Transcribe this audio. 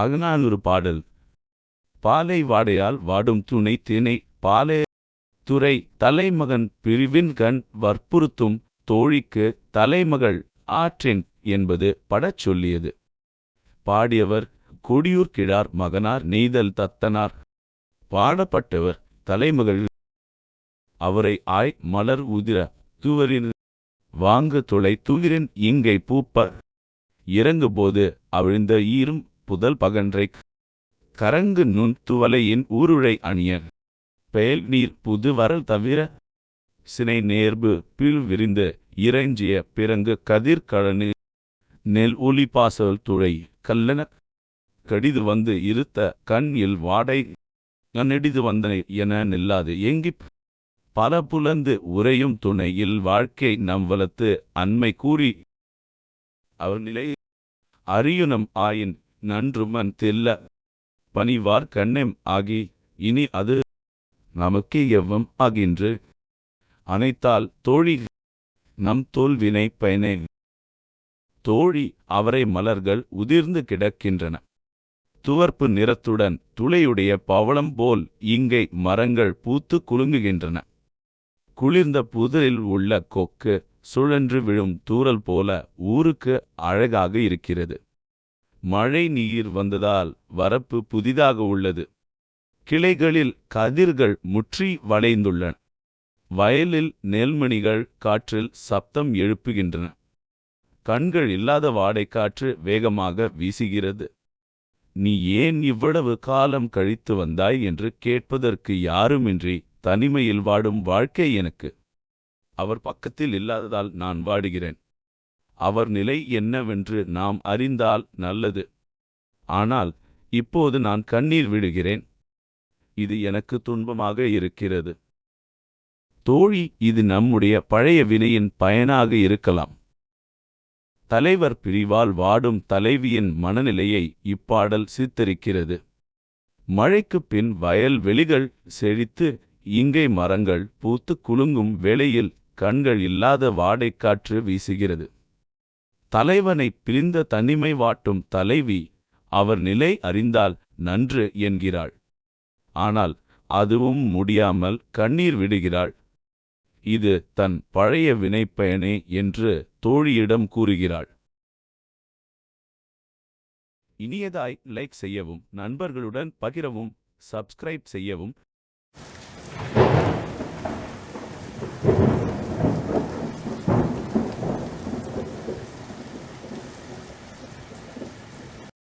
அகநானூறு பாடல். பாலை வாடையால் வாடும் துணை திணை பாலே. துறை தலைமகன் பிரிவின் கண் வற்புறுத்தும் தோழிக்கு தலைமகள் ஆற்றின் என்பது படச் சொல்லியது. பாடியவர் கொடியூர் கிழார் மகனார் நெய்தல் தத்தனார். பாடப்பட்டவர் தலைமகள். அவரை ஆய் மலர் உதிர துவரின். வாங்கு துளை துகிரின் இங்கை பூப்ப. இறங்குபோது அவிழ்ந்த ஈரும் புதல் பகன்றை கரங்கு நுண் துவலையின் ஊருழை அணிய பெயல் நீர் புது வரல் தவிர சினை நேர்பு பில் விரிந்து இறைஞ்சிய பிறங்கு கதிர்கழனு நெல் ஒளி பாசல் துளை கல்லன கடிது வந்து இருத்த கண் இல் வாடை நெடிது வந்தனை என நில்லாது எங்கிப் பல புலந்து உரையும் துணையில் வாழ்க்கை நம் வளத்து அண்மை கூறி அவர் நிலை அறியுணம் ஆயின் நன்றுமன் தெல்ல. பணிவார் கண்ணெம் ஆகி இனி அது நமக்கே எவ்வம் ஆகின்று. அனைத்தால் தோழி நம் தோல்வினை பயனே. தோழி அவரை மலர்கள் உதிர்ந்து கிடக்கின்றன. துவர்ப்பு நிறத்துடன் துளையுடைய பவளம் போல் இங்கை மரங்கள் பூத்து குலுங்குகின்றன. குளிர்ந்த புதரில் உள்ள கொக்கு சுழன்று விழும் தூறல் போல ஊருக்கு அழகாக இருக்கிறது. மழை நீர் வந்ததால் வரப்பு புதிதாக உள்ளது. கிளைகளில் கதிர்கள் முற்றி வளைந்துள்ளன. வயலில் நெல்மணிகள் காற்றில் சப்தம் எழுப்புகின்றன. கண்கள் இல்லாத வாடைக்காற்று வேகமாக வீசுகிறது. நீ ஏன் இவ்வளவு காலம் கழித்து வந்தாய் என்று கேட்பதற்கு யாருமின்றி தனிமையில் வாடும் வாழ்க்கை எனக்கு. அவர் பக்கத்தில் இல்லாததால் நான் வாடுகிறேன். அவர் நிலை என்னவென்று நாம் அறிந்தால் நல்லது. ஆனால் இப்போது நான் கண்ணீர் விடுகிறேன். இது எனக்கு துன்பமாக இருக்கிறது. தோழி இது நம்முடைய பழைய வினையின் பயனாக இருக்கலாம். தலைவர் பிரிவால் வாடும் தலைவியின் மனநிலையை இப்பாடல் சித்தரிக்கிறது. மழைக்குப் பின் வயல் வெளிகள் செழித்து இங்கை மரங்கள் பூத்து குலுங்கும் வேளையில் கண்கள் இல்லாத வாடைக்காற்று வீசுகிறது. தலைவனை பிரிந்த தனிமை வாட்டும் தலைவி அவர் நிலை அறிந்தால் நன்று என்கிறாள். ஆனால் அதுவும் முடியாமல் கண்ணீர் விடுகிறாள். இது தன் பழைய வினைப்பயனே என்று தோழியிடம் கூறுகிறாள். இனியதாய் லைக் செய்யவும் நண்பர்களுடன் பகிரவும் சப்ஸ்கிரைப் செய்யவும்